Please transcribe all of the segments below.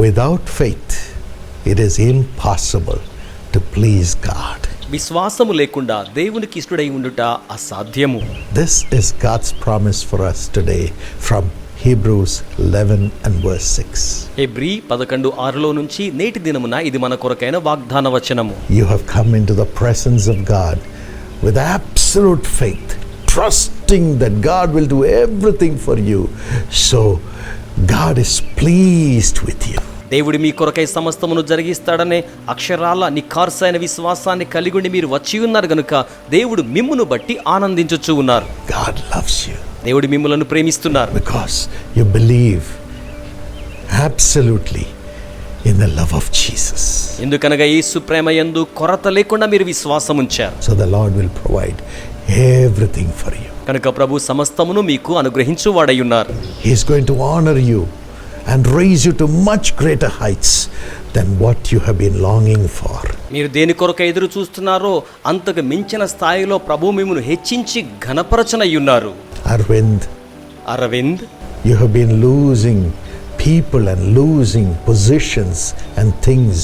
Without faith it is impossible to please God విశ్వాసము లేకుండా దేవునికి ఇష్టడై ఉండుట అసాధ్యము. This is God's promise for us today from Hebrews eleven and verse six ఎబ్రి పదకొండు ఆరులో నుంచి నేటి దినమున ఇది మన కొరకైన వాగ్దాన వచనము. You have come into the presence of God with absolute faith trusting that God will do everything for you so God is pleased with you. దేవుడు మీ కొరకై సమస్తమును జరిగిస్తాడనే అక్షరాల నిఖార్సైన విశ్వాసాన్ని కలిగి ఉండి మీరు వచ్చి ఉన్నారు గనుక దేవుడు మిమ్మును బట్టి ఆనందించుచూ ఉన్నారు God loves you దేవుడు మిమ్ములను ప్రేమిస్తున్నారు because you believe absolutely in the love of Jesus. ఎందుకనగా యేసు ప్రేమ యందు కొరత లేకుండా మీరు విశ్వాసం ఉంచారు So, the Lord will provide everything for you. కనుక ప్రభు సమస్తమును మీకు అనుగ్రహించు వాడై ఉన్నారు is going to honor you and raise you to much greater heights than what you have been longing for. మీరు దేని కొరకు ఎదురు చూస్తున్నారో అంతకు మించిన స్థాయిలో ప్రభు మిమ్మల్ని హెచ్చించి ఘనపరచనయ్యున్నారు Arvind, Arvind you have been losing people and losing positions and things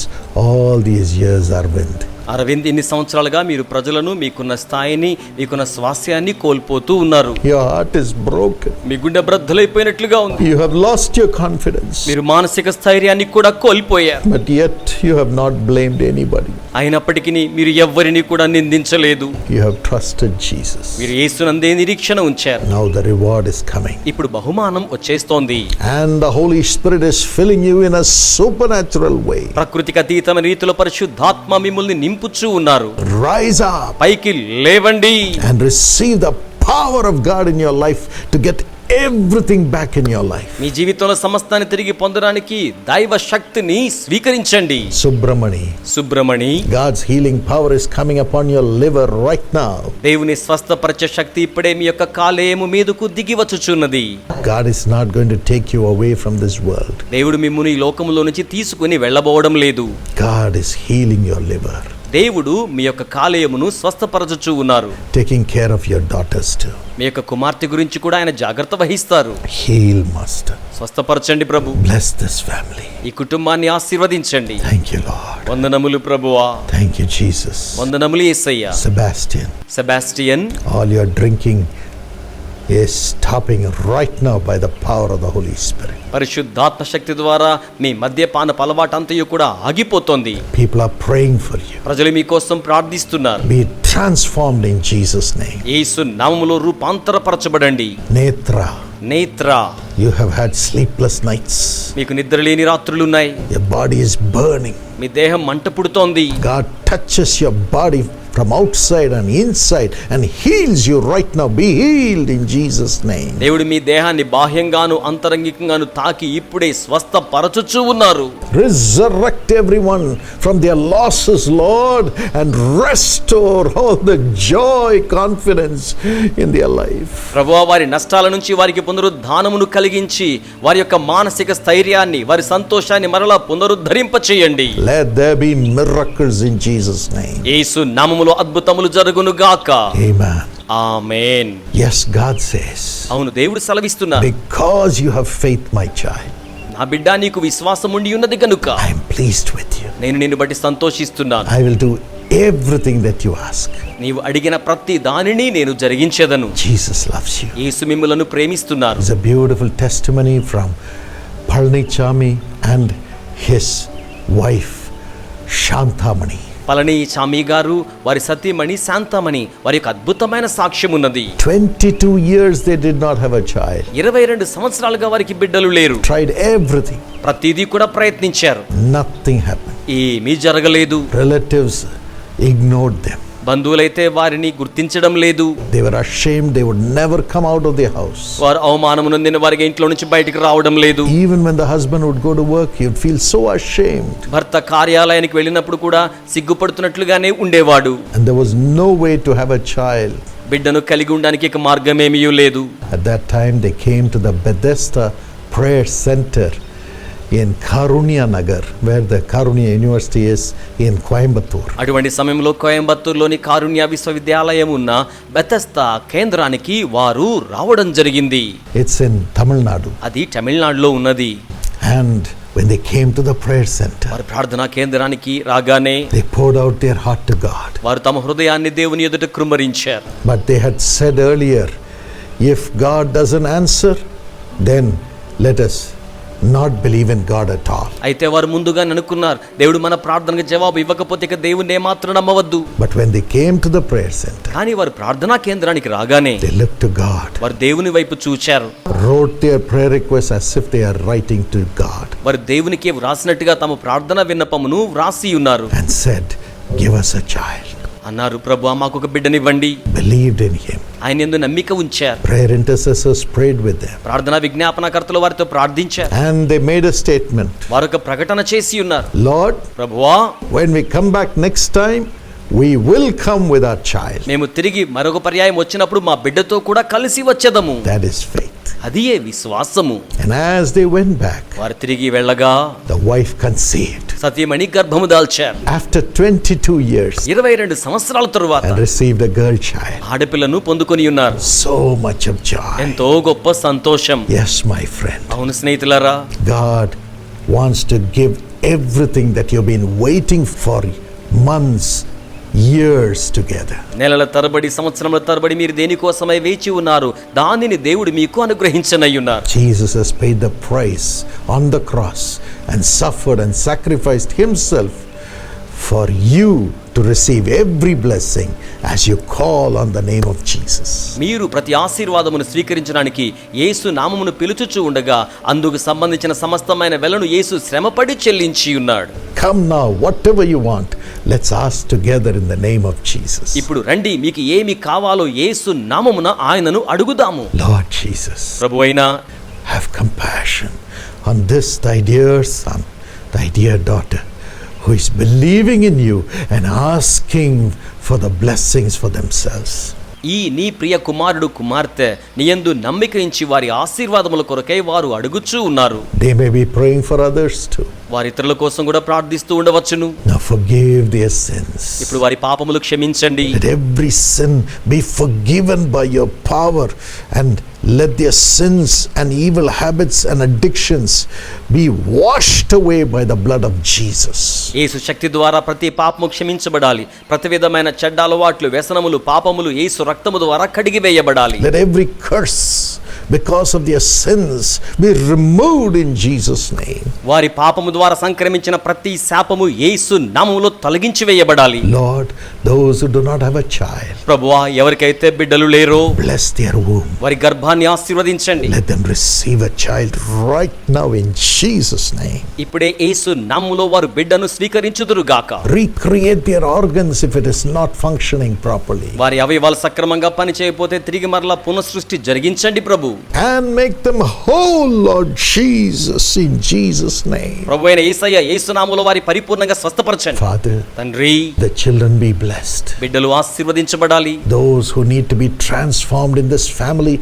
all these years, Arvind. Arvind ఇన్ని సంవత్సరాలుగా మీరు ప్రజలను మీకున్న స్థాయిని మీకున్న స్వాస్థ్యాన్ని కోల్పోతూ ఉన్నారు Your heart is broken. మీ గుండె బ్రద్దలైపోయినట్లుగా ఉంది You have lost your confidence. మీరు మానసిక స్థైర్యాన్ని కూడా కోల్పోయారు But yet you have not blamed anybody. అయినప్పటికీ మీరు ఎవ్వరిని కూడా నిందించలేదు You have trusted Jesus. మీరు యేసునందే నిరీక్షణ ఉంచారు Now the reward is coming. ఇప్పుడు బహుమానం వచ్చేస్తోంది And the Holy Spirit is filling you in a supernatural way. ప్రకృతికి అతీతమైన రీతిలో పరిశుద్ధాత్మ మిమ్మల్ని నింపుచూ ఉన్నారు up పైకి లేవండి and receive the power of God in your life to get everything back in your life. మీ జీవితంలో సమస్తాన్ని తిరిగి పొందడానికి దైవ శక్తిని స్వీకరించండి Subramani, Subramani God's healing power is coming upon your liver right now. దేవుని స్వస్థపరచ శక్తి ఇప్పుడే మీ యొక్క కాలేయము మీదకు దిగి వచ్చుచున్నది God is not going to take you away from this world. దేవుడు మిమ్మును ఈ లోకములో నుంచి తీసుకుని వెళ్ళబోవడం లేదు God is healing your liver, దేవుడు మీ యొక్క కాలేయమును స్వస్థపరచుచు ఉన్నారు. Taking care of your daughters మీ యొక్క కుమార్తె గురించి కూడా ఆయన జాగ్రత్త వహిస్తారు. హీల్ మాస్టర్ స్వస్థపరచండి ప్రభు. బ్లెస్ దిస్ ఫ్యామిలీ ఈ కుటుంబాన్ని ఆశీర్వదించండి. థాంక్యూ లార్డ్ వందనములు ప్రభువా. థాంక్యూ జీసస్ వందనములు యేసయ్యా. Sebastian Sebastian. All your drinking పరిశుద్ధాత్మ శక్తి ద్వారా మీ మద్యపాన పలవాటంతయు కూడా ఆగిపోతుంది. People are praying for you ప్రజలు మీ కోసం ప్రార్థిస్తున్నారు. Be transformed in Jesus name యేసు నామములో రూపాంతరపరచబడండి. Netra. Netra. You have had sleepless nights మీకు నిద్ర లేని రాత్రులు ఉన్నాయి యువర్ బాడీ ఇస్ బర్నింగ్ మీ దేహం మంటపుడుతోంది God touches your body body from outside and inside and heals you right now. Be healed in Jesus' name. దేవుడు మీ దేహాన్ని బాహ్యంగాను అంతరంగికంగాను తాకి ఇప్పుడే స్వస్థపరచుచూ ఉన్నారు Resurrect everyone from their losses, Lord, and restore all the joy, confidence in their life. ప్రభువా వారి నష్టాల నుంచి వారికి పునరుద్ధానమును కలిగించి వారి యొక్క మానసిక స్థైర్యాన్ని వారి సంతోషాన్ని మరలా పునరుద్ధరింప చేయండి Let there be miracles in Jesus' name. యేసు నామములో అద్భుతములు జరుగును గాక Amen. ఆమేన్ Yes, God says, అవును దేవుడు సెలవిస్తున్నారు because you have faith, my child, నా బిడ్డ నీకు విశ్వాసం ఉండి ఉన్నది గనుక I am pleased with you. నేను నిన్ను బట్టి సంతోషిస్తున్నాను I will do everything that you ask. నీవు అడిగిన ప్రతి దానిని నేను జరిగించేదను Jesus loves you. యేసు మిమ్ములను ప్రేమిస్తున్నారు It's a beautiful testimony from Palnichami and his wife, Shantamani. Palani చామి గారు వారి సతీమణి శాంతమణి వారి యొక్క అద్భుతమైన సాక్ష్యం ఉన్నది 22 years they did not have a child. ఇరవై రెండు సంవత్సరాలుగా వారికి బిడ్డలు లేరు Tried everything. ప్రతిదీ కూడా ప్రయత్నించారు Nothing happened. ఏమీ జరగలేదు Relatives ignored them. బంధువులైతే వారిని గుర్తించడం లేదు. వారు అవమానం నొందిన వారి ఇంట్లో నుంచి బయటకు రావడం లేదు. Even when the husband would go work you feel so ashamed భర్త కార్యాలయానికి వెళ్ళినప్పుడు కూడా సిగ్గుపడుతున్నట్లుగానే ఉండేవాడు. And there no way to have a child బిడ్డను కలిగి ఉండడానికి ఇక మార్గం ఏమీ లేదు. At that time they came to the Bethesda prayer centre in Karunya Nagar, where the Karunya University is in Coimbatore. అటువంటి సమయంలో కోయంబత్తూరులోని కారుణ్య విశ్వవిద్యాలయం ఉన్న బెతస్తా కేంద్రానికి వారు రావడం జరిగింది It's in Tamil Nadu. అది తమిళనాడులో ఉన్నది And when they came to the prayer center, వారి ప్రార్థనా కేంద్రానికి రాగానే they poured out their heart to God. వారు తమ హృదయాన్ని దేవుని ఎదుట కృమ్మరించారు But they had said earlier, if God doesn't answer, then let us not believe in God at all అయితే వారు ముందుగా అనుకున్నారు దేవుడు మన ప్రార్థనకు జవాబు ఇవ్వకపోతే ఇక దేవుని ఏ మాత్రం నమ్మవద్దు. But when the came to the prayer centre కానీ వారు ప్రార్థనా కేంద్రానికి రాగానే దే లుక్ టు గాడ్ వారు దేవుని వైపు చూచారు. Wrote their prayer request as if they are writing to god. వారు దేవునికి వ్రాసినట్టుగా తమ ప్రార్థన విన్నపమును వ్రాసి ఉన్నారు. And said give us a child. అన్నారు ప్రభువా మాకు ఒక బిడ్డనివ్వండి. Believed in him. ఆయన ఎందు నమ్మిక ఉంచారు. Prayer intercessors prayed with them ప్రార్థన విజ్ఞాపనకర్తలు వారితో ప్రార్థించారు. And they made a statement వారు ఒక ప్రకటన చేసి ఉన్నారు. లార్డ్ ప్రభువా when we come back next time we will come with our child మేము తిరిగి మరొక పర్యాయం వచ్చినప్పుడు మా బిడ్డతో కూడా కలిసి వచ్చేదము. దట్ ఇస్ ఫేత్ అది ఏ విశ్వాసము And as they went back, వారు తిరిగి వెళ్ళగా the wife conceived సత్యమణి గర్భము దాల్చారు after 22 years ఇరవై రెండు సంవత్సరాల తరువాత and received a girl child. ఆడపిల్లను పొందుకొని ఉన్నారు So much of joy. ఎంతో గొప్ప సంతోషం Yes, my friend. అవును స్నేహితులారా God wants to give everything that you've been waiting for months, years together. నెలల తరబడి సంవత్సరముల తరబడి మీరు దేనికోసమై వేచి ఉన్నారు దానిని దేవుడు మీకు అనుగ్రహించనయ్యున్నారు Jesus has paid the price on the cross and suffered and sacrificed himself for you to receive every blessing as you call on the name of Jesus. మీరు ప్రతి ఆశీర్వాదమును స్వీకరించడానికి యేసు నామమును పిలుచుచూ ఉండగా అందుకు సంబంధించిన సమస్తమైన వెలను యేసు శ్రమపడి చెల్లించి ఉన్నాడు Come now, whatever you want, let's ask together in the name of Jesus. ఇప్పుడు రండి మీకు ఏమి కావాలో యేసు నామమున ఆయనను అడుగుదాము Lord Jesus, ప్రభు అయినా have compassion on this thy dear son, thy dear daughter, who is believing in you and asking for the blessings for themselves. ఈ నీ ప్రియ కుమారుడు కుమార్తె నీయందు నమ్మిక ఇచ్చి వారి ఆశీర్వాదముల కొరకై వారు అడుగుచూ ఉన్నారు. They may be praying for others to వారి ఇతరుల కోసం కూడా ప్రార్థిస్తూ ఉండవచ్చును. నౌ ఫర్గివ్ దేర్ సిన్స్ ఇప్పుడు వారి పాపములు క్షమించండి. That every be forgiven by your power and let their sins and evil habits and addictions be washed away by the blood of Jesus. యేసు శక్తి ద్వారా ప్రతి పాపము క్షమించబడాలి ప్రతి విధమైన చెడ్డ అలవాట్లు వ్యసనములు పాపములు యేసు రక్తము ద్వారా కడిగి వేయబడాలి Let every curse because of their sins be removed in Jesus' name. వారి పాపము ద్వారా సంక్రమించిన ప్రతి శాపము యేసు నామములో తొలగించి వేయబడాలి Lord, those who do not have a child, ప్రభువా ఎవరికైతే బిడ్డలు లేరో bless their womb. వారి గర్భాన్ని ఆశీర్వదించండి Let them receive a child right now in Jesus' name. ఇప్పుడే యేసు నామములో వారు బిడ్డను స్వీకరించుదురు గాక Recreate their organs if it is not functioning properly. వారి అవయవాలు సక్రమంగా పని చేయకపోతే తిరిగి మరలా పునఃసృష్టి జరిగించండి ప్రభు And make them whole, Lord Jesus, in Jesus' name. ప్రభు అయిన యేసయ్య యేసు నామములో వారి పరిపూర్ణంగా స్వస్థపరచండి Father, తండ్రి the children be blessed. బిడ్డలు ఆశీర్వదించబడాలి Those who need to be transformed in this family,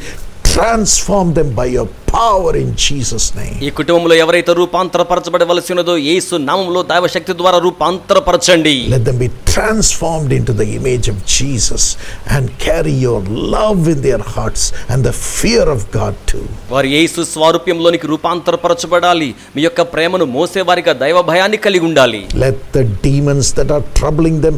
transform them by your power in Jesus' name. ఈ కుటుంబంలో ఎవరైతే రూపాంతరపరచబడవలసి ఉన్నదో యేసు నామములో దైవశక్తి ద్వారా రూపాంతరపరచండి Let them be transformed into the image of Jesus and carry your love in their hearts and the fear of God too. వారు యేసు స్వారూప్యంలోనికి రూపాంతరపరచబడాలి మీ యొక్క ప్రేమను మోసేవారిగా దైవ భయాన్ని కలిగి ఉండాలి Let the demons that are troubling them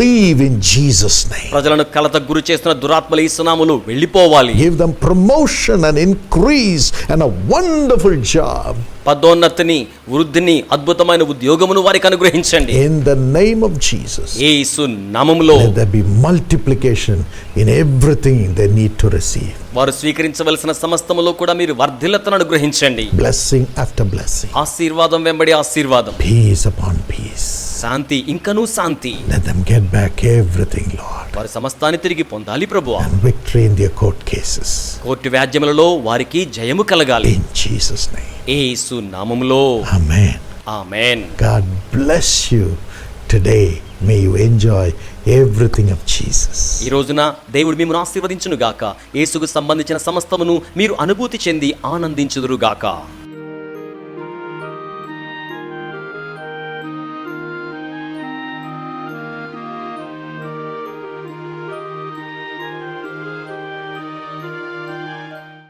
leave in Jesus' name. ప్రజలను కలత గురి చేస్తున్న దురాత్మల యేసునాములు వెళ్ళిపోవాలి Give them promotion and increase and a wonderful job. పదోన్నతిని వృద్ధిని అద్భుతమైన ఉద్యోగమును వారికి అనుగ్రహించండి In the name of Jesus, యేసు నామములో let there be multiplication in everything they need to receive. వారు స్వీకరించవలసిన సమస్తములో కూడా మీరు వర్ధిల్లతను అనుగ్రహించండి Blessing after blessing, ఆశీర్వాదం వెంబడి ఆశీర్వాదం peace upon peace. శాంతి ఇంకనూ శాంతి. Let get back everything Lord వారి సమస్తాన్ని తిరిగి పొందాలి ప్రభు. And victory court cases court వ్యాజ్యములలో వారికి జయము కలగాలి. ఇన్ జీసస్ నామములో. Amen amen. God bless you today may you enjoy everything of Jesus ఈ రోజున దేవుడు మిమ్మల్ని ఆశీర్వదించును గాక యేసుకు సంబంధించిన సమస్తమును మీరు అనుభూతి చెంది ఆనందించుదురు గాక